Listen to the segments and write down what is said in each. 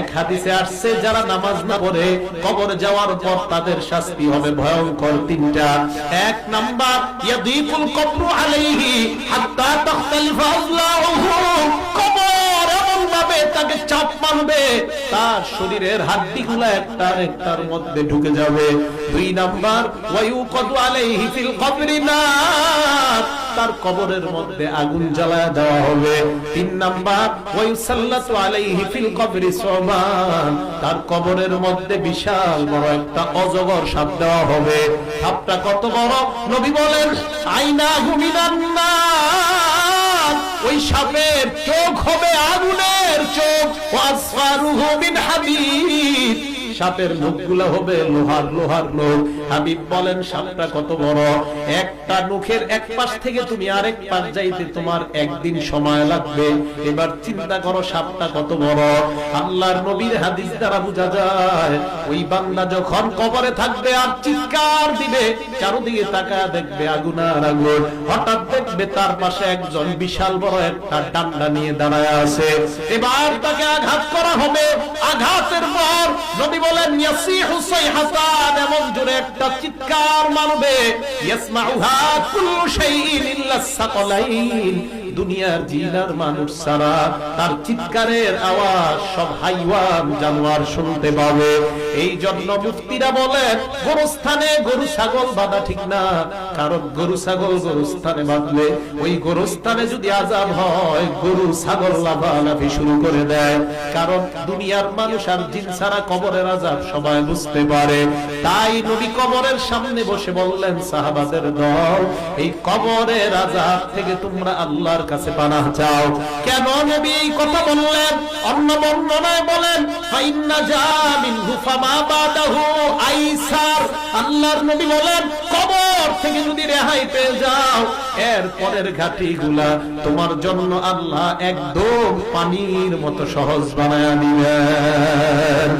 এক হাদিসে আসছে, যারা নামাজ না পড়ে কবর যাওয়ার পর তাদের শাস্তি হবে ভয়ঙ্কর তিনটা। এক নাম্বার ইয়াদিকুল কবরু আলাইহি হাত্তা তাখতালিফা কবর এমন ভাবে তাকে চাপ মারবে, তার শরীরের হাড্ডিগুলো একটা একটার মধ্যে ঢুকে যাবে। দুই নাম্বার, ওয়ায়ুকাদু আলাইহি ফিল কবরি নার। তার কবরের মধ্যে আগুন জ্বালায় দেওয়া হবে। তিন নাম্বার ওয়ায়ুসাল্লাতু আলাইহি ফিল কবরি সুবান তার কবরের মধ্যে বিশাল বড় একটা অজগর সাপ দেওয়া হবে। সাপটা কত বড়? নবী বলেন আইনা হুমিনান নার। ওই সাপের চোখ হবে আগুনের চোখ। ওয়াসফারুহু সাপের মুখগুলো হবে লোহার লোহার লোক। হাবিব বলেন, সাপটা কত বড়? একটা মুখের এক পাশ থেকে তুমি আরেক পাশ যাইতে তোমার একদিন সময় লাগবে। এবার চিন্তা করো, সাপটা কত বড়? আল্লাহর নবীর হাদিস দ্বারা বোঝা যায়, ওই বান্দা যখন কবরে থাকবে আর চিৎকার দিবে, চারদিকে তাকা দেখবে আগুন আর আগুন। হঠাৎ দেখবে তার পাশে একজন বিশাল বড় একটা ডান্ডা নিয়ে দাঁড়ায় আছে। এবার তাকে আঘাত করা হবে। আঘাতের পর নবী বলেন এমন জোরে একটা চিৎকার মারবে দুনিয়ার জিনার মানুষ সারা তার চিৎকারের আওয়াজ সব হাইওয়ান জানোয়ার শুনতে পাবে। এই জন্য মুফতিরা বলেন, গোরস্থানে গরু, ছাগল বাঁধা ঠিক না, কারণ গরু, ছাগল গোরস্থানে বাঁধলে ওই গোরস্থানে যদি আজাব হয়, গরু, ছাগল লাফালাফি শুরু করে দেয়। কারণ দুনিয়ার মানুষ আর জিন ছাড়া কবরের আজাব সবাই বুঝতে পারে। তাই নবী কবরের সামনে বসে বললেন, সাহাবাদের দল, এই কবরের আজাব থেকে তোমরা আল্লাহর কাছে পানাহ চাও। কেন নবী এই কথা বললেন? অন্য বর্ণনায় বলেন, ফাইন্না বাদাহু আইসার। আল্লাহর নবী বলেন, কবর থেকে যদি রেহাই পেয়ে যাও, এর পরের ঘাটিগুলা তোমার জন্য আল্লাহ একদম পানির মতো সহজ বানায় দিবেন।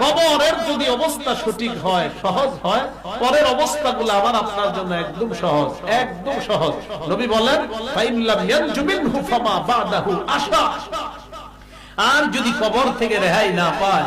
কবরের যদি অবস্থা সঠিক হয়, সহজ হয়, পরের অবস্থাগুলো আবার আপনার জন্য একদম সহজ একদম সহজ। নবী বলেন আর যদি কবর থেকে রেহাই না পায়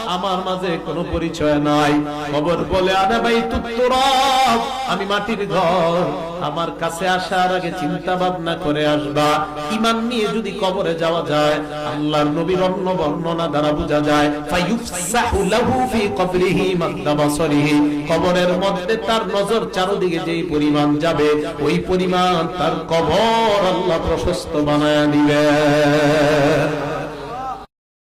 আমার মাঝে কোনো পরিচয় নাই। খবর বলে আনা ভাই তুত্তরব আমি মাটির ঘর। আমার কাছে আসার আগে চিন্তা ভাবনা করে আসবা। ইমান নিয়ে যদি কবরে যাওয়া যায়, আল্লাহর নবীর অন্য বর্ণনা দ্বারা বোঝা যায় লাহু ফি কবরিহি কবরের মধ্যে তার নজর চারদিকে যেই পরিমাণ যাবে, ওই পরিমাণ তার কবর আল্লাহ প্রশস্ত বানায় দিবেন